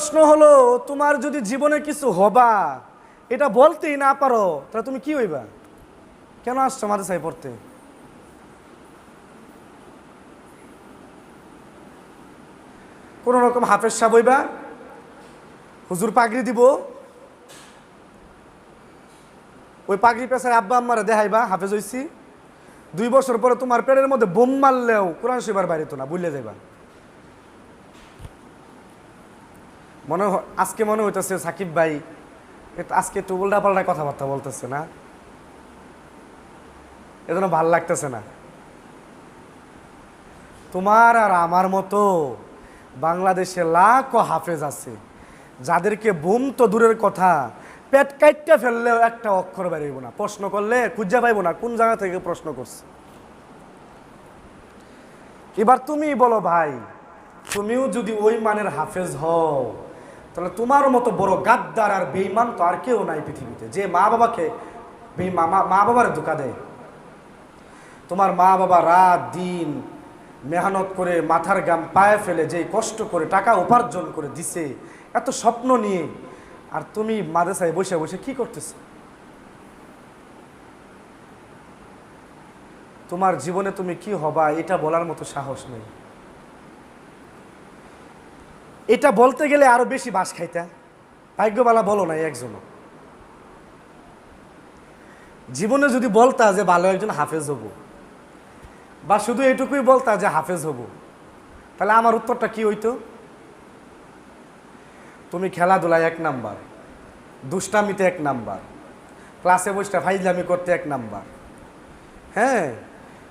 প্রশ্ন হলো, তোমার যদি জীবনে কিছু হবা, এটা বলতেই না পারো, তাহলে তুমি কি হইবা? কেন আসছো মাদ্রাসায় পড়তে? কোন রকম হাফেজ সাহ হইবা? হুজুর পাগড়ি দিব? ওই পাগড়ি পেশায় আব্বা আম্মারা দেখাইবা, হাফেজ হইছি। দুই বছর পরে তোমার পেটের মধ্যে বোম মারলেও কোরআন শিবার বাইরে তো না বুঝলে যাইবা। মনে আজকে মনে হইতেছে সাকিব ভাই আজকে একটু উল্টা পাল্টা কথাবার্তা বলতেছে না? এজন্য ভালো লাগতেছে না। তোমার আর আমার মতো বাংলাদেশে লাখো হাফেজ আছে, যাদেরকে বুম তো দূরের কথা, পেট কাইটটা ফেললেও একটা অক্ষর বেরোইব না। প্রশ্ন করলে খুঁজা পাইব না, কোন জায়গা থেকে প্রশ্ন করছে। এবার তুমি বলো ভাই, তুমিও যদি ওই মানের হাফেজ হও তাহলে তোমার মতো বড় গাদ্দার আর বেইমান তো আর কেউ নাই পৃথিবীতে। যে মা বাবাকে মা বাবার ধোকা দেয়। তোমার মা বাবা রাত, দিন মেহনত করে মাথার গাম পায়ে ফেলে যে কষ্ট করে টাকা উপার্জন করে দিছে, এত স্বপ্ন নিয়ে। আর তুমি মাদ্রাসায় বসে বসে কি করতেছো? তোমার জীবনে তুমি কি হবা, এটা বলার মতো সাহস নেই। এটা বলতে গেলে আরও বেশি বাস খাইতা। ভাগ্যবালা বলো নাই একজনও। জীবনে যদি বলতা যে ভালো একজন হাফেজ হব, বা শুধু এটুকুই বলতা যে হাফেজ হব, তাহলে আমার উত্তরটা কি হইতো? তুমি খেলাধুলায় এক নাম্বার, দুষ্টামিতে এক নাম্বার, ক্লাসে বসটা ফাইজলামি করতে এক নাম্বার। হ্যাঁ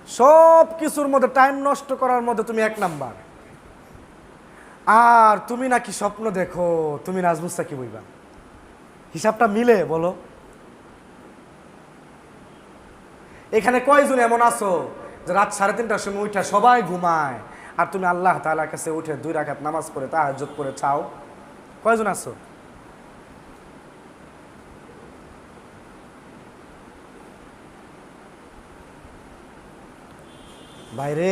সব কিছুর মধ্যে টাইম নষ্ট করার মধ্যে তুমি এক নাম্বার। আর তুমি নাকি স্বপ্ন দেখো, তুমি নাজমুস্তা কি বইবা। হিসাবটা মিলে, বলো। এখানে কয়জন এমন আছো যে রাত সাড়ে তিনটার সময় উঠে সবাই ঘুমায়, আর তুমি আল্লাহ তাআলার কাছে উঠে দুই রাকাত নামাজ পড়ে, তাহাজ্জুদ করে চাও? কয়জন আছো? বাইরে,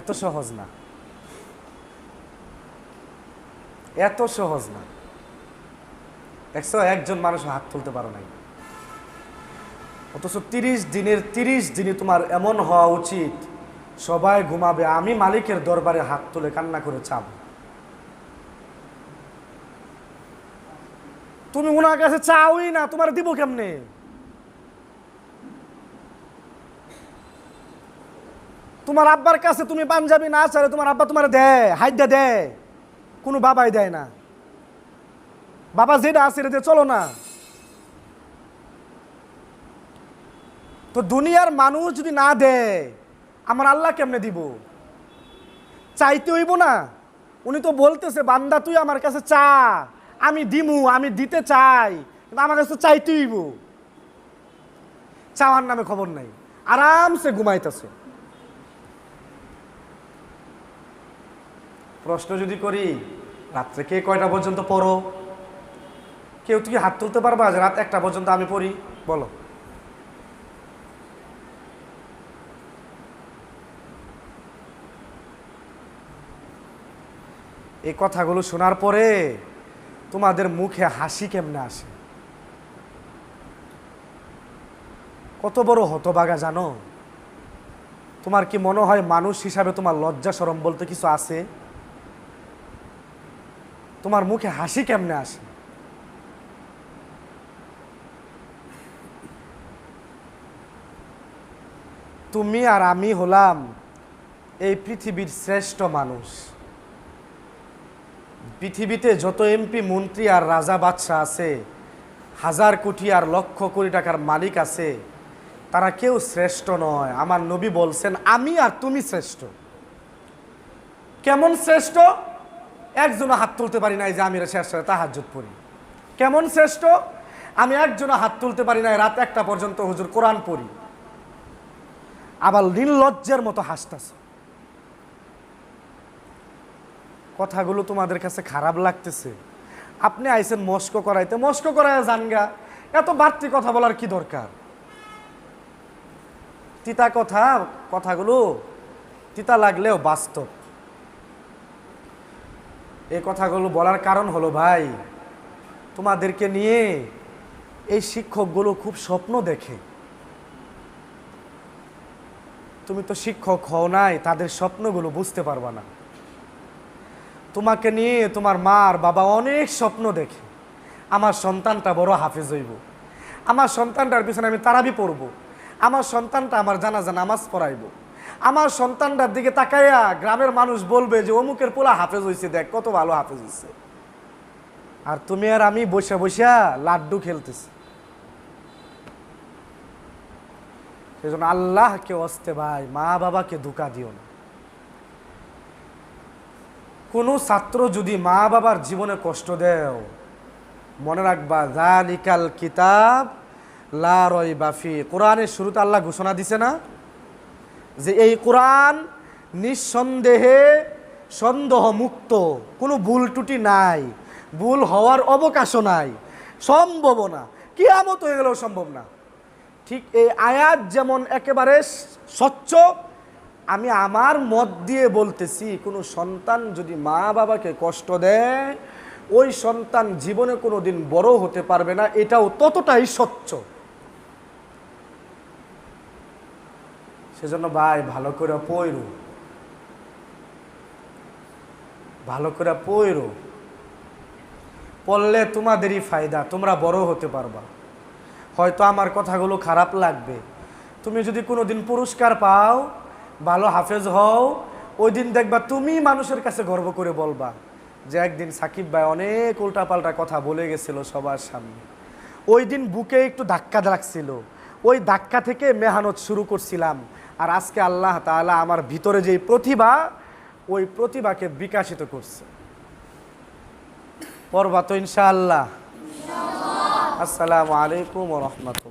এত সহজ না। এত সহজ না। একশো একজন মানুষ হাত তুলতে পারো নাই। অথচ তিরিশ দিনের, তিরিশ দিনে তোমার এমন হওয়া উচিত, সবাই ঘুমাবে, আমি মালিকের দরবারে হাত তুলে কান্না করে চাব তুমি ওনার কাছে চাওই না, তোমার দিব কেমনে? তোমার আব্বার কাছে তুমি পাঞ্জাবি না চাইলে তোমার আব্বা তোমার দেয় হাইদা দেয়। কোনো বাবাই দেয় না। বাবা যেটা আছে এটা দিয়ে চলো না। তো দুনিয়ার মানুষ যদি না দেয়, আমার আল্লাহ কেমনে দিব? চাইতে হইব না। উনি তো বলতেছে, বান্দা, তুই আমার কাছে চা। আমি দিমু, আমি দিতে চাই, কিন্তু আমার কাছে চাইতে হইব। চাওয়ার নামে খবর নাই। আরামসে ঘুমাইতেছে। প্রশ্ন যদি করি রাত্রে কে কয়টা পর্যন্ত পড়ো? কেউ তুই হাত তুলতে পারবা যে রাত একটা পর্যন্ত আমি পড়ি? বলো। এই কথাগুলো শোনার পরে তোমাদের মুখে হাসি কেমনে আসে? কত বড় হতবাগা জানো? তোমার কি মনে হয় মানুষ হিসাবে তোমার লজ্জা সরম বলতে কিছু আছে? তোমার মুখে হাসি কেমনে আসে? তুমি আর আমি হলাম এই পৃথিবীর শ্রেষ্ঠ মানুষ। পৃথিবীতে যত এমপি, মন্ত্রী আর রাজা বাদশাহ আছে, হাজার কোটি আর লক্ষ কোটি টাকার মালিক আছে, তারা কেউ শ্রেষ্ঠ নয়। আমার নবী বলছেন, আমি আর তুমি শ্রেষ্ঠ। কেমন শ্রেষ্ঠ? একজনও হাত তুলতে পারি নাই যে আমি শেষ তাহাজ্জুদ পড়ি। কেমন শ্রেষ্ঠ? আমি একজনও হাত তুলতে পারি নাই, রাত একটা পর্যন্ত হুজুর কোরআন পড়ি। আবার নির্লজ্জের মতো হাসতেছে। কথাগুলো তোমাদের কাছে খারাপ লাগতেছে। আপনি আইসেন মস্ক করাইতে। মস্ক করায় জানগা, এত বাড়তি কথা বলার কি দরকার? তিতা কথা, কথাগুলো তিতা লাগলেও বাস্তব। এই কথাগুলো বলার কারণ হলো, ভাই, তোমাদেরকে নিয়ে এই শিক্ষকগুলো খুব স্বপ্ন দেখে। তুমি তো শিক্ষক হও নাই, তাদের স্বপ্নগুলো বুঝতে পারবা না। তোমাকে নিয়ে তোমার মার বাবা অনেক স্বপ্ন দেখে। আমার সন্তানটা বড় হাফেজ হইব। আমার সন্তানটার পিছনে আমি তারাবি পড়ব। আমার সন্তানটা আমার জানাজা নামাজ পড়াইব। আমার সন্তানটার দিকে তাকাইয়া গ্রামের মানুষ বলবে যে, অমুকের পোলা হাফেজ হইছে, দেখ, কত ভালো হাফেজ হইছে। আর তুমি আর আমি বসে বসে লাড্ডু খেলতেছি। সেই জন্য আল্লাহকে অস্তে ভাই, মা বাবাকে ধোকা দিও না। কোনো ছাত্র যদি মা বাবার জীবনে কষ্ট দেও, মনে রাখবা জালিকাল কিতাব লা রয় বাফি কোরআনের শুরুতে আল্লাহ ঘোষণা দিছে না যে এই কোরআন নিঃসন্দেহে সন্দেহ মুক্ত কোনো ভুল ত্রুটি নাই, ভুল হওয়ার অবকাশও নাই সম্ভব না, কিয়ামত হয়ে গেলেও সম্ভব না। ঠিক এই আয়াত যেমন একেবারে স্বচ্ছ, আমি আমার মত দিয়ে বলতেছি, কোনো সন্তান যদি মা বাবাকে কষ্ট দেয়, ওই সন্তান জীবনে কোনো দিন বড় হতে পারবে না, এটাও ততটাই স্বচ্ছ। সেজন্য ভাই, ভালো করে পইরো। ভালো করে পইরো। পড়লে তোমাদেরই ফায়দা, তোমরা বড় হতে পারবা। হয়তো আমার কথাগুলো খারাপ লাগবে। তুমি যদি কোনো দিন পুরস্কার পাও, ভালো হাফেজ হও ওই দিন দেখবা তুমি মানুষের কাছে গর্ব করে বলবা যে একদিন সাকিব ভাই অনেক উল্টাপাল্টা কথা বলে গেছিল সবার সামনে। ওই দিন বুকে একটু ধাক্কা লাগছিল। ওই ধাক্কা থেকে মেহানত শুরু করছিলাম। আর আজকে আল্লাহ তালা আমার ভিতরে যেই প্রতিভা, ওই প্রতিভাকে বিকাশিত করছে। পর্বাত ইনশাআল্লাহ। আসসালামু আলাইকুম রহমতুল্লাহ।